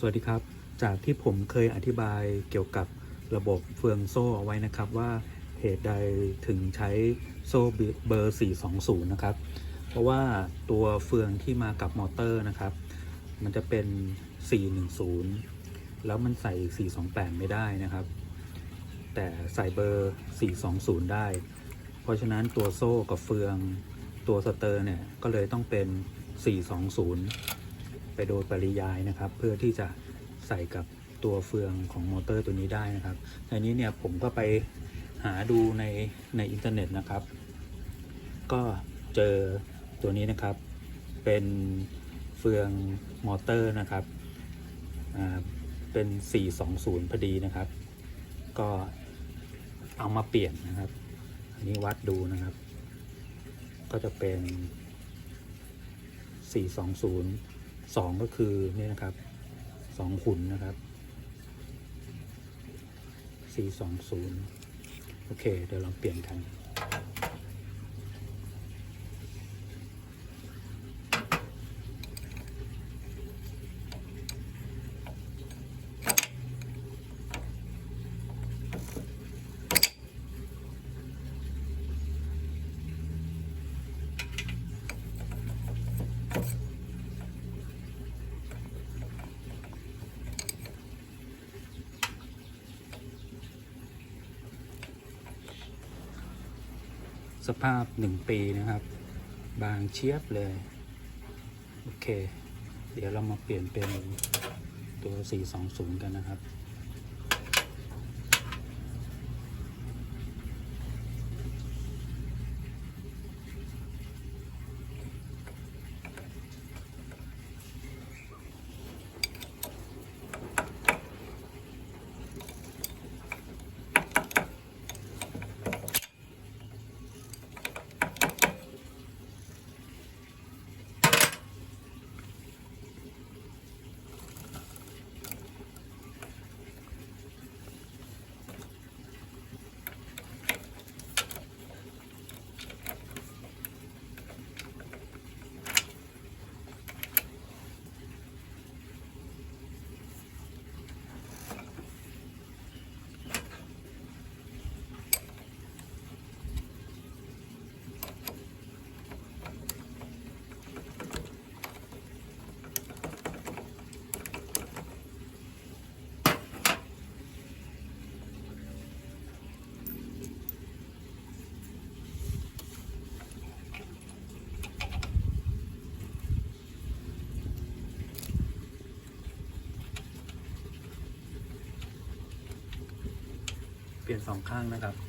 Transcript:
สวัสดีครับ จากที่ผมเคยอธิบายเกี่ยวกับระบบเฟืองโซ่เอาไว้นะครับว่าเหตุใดถึงใช้โซ่เบอร์ 420 นะครับ เพราะว่าตัวเฟืองที่มากับมอเตอร์นะครับ มันจะเป็น 410 แล้วมันใส่ 428 ไม่ได้นะครับ แต่ใส่เบอร์ 420 ได้ เพราะฉะนั้นตัวโซ่กับเฟืองตัวสเตอร์เนี่ยก็เลยต้องเป็น 420 ไปโดยปริยายนะครับ เพื่อที่จะใส่กับตัวเฟืองของมอเตอร์ตัวนี้ได้นะครับในนี้เนี่ยผมก็ไปหาดูในในอินเทอร์เน็ตนะครับ ก็เจอตัวนี้นะครับ เป็นเฟืองมอเตอร์นะครับอ่าเป็น 420 พอดีนะครับ ก็เอามาเปลี่ยนนะครับ อันนี้วัดดูนะครับ ก็จะเป็น 420 สองก็คือนี่นะครับสองขุนนะครับสี่สองศูนย์โอเค เดี๋ยวเราเปลี่ยนกัน สภาพ1ปีนะครับ บางเชียบเลย โอเค เดี๋ยวเรามาเปลี่ยนเป็นตัว 420 กันนะครับ สองข้างนะครับ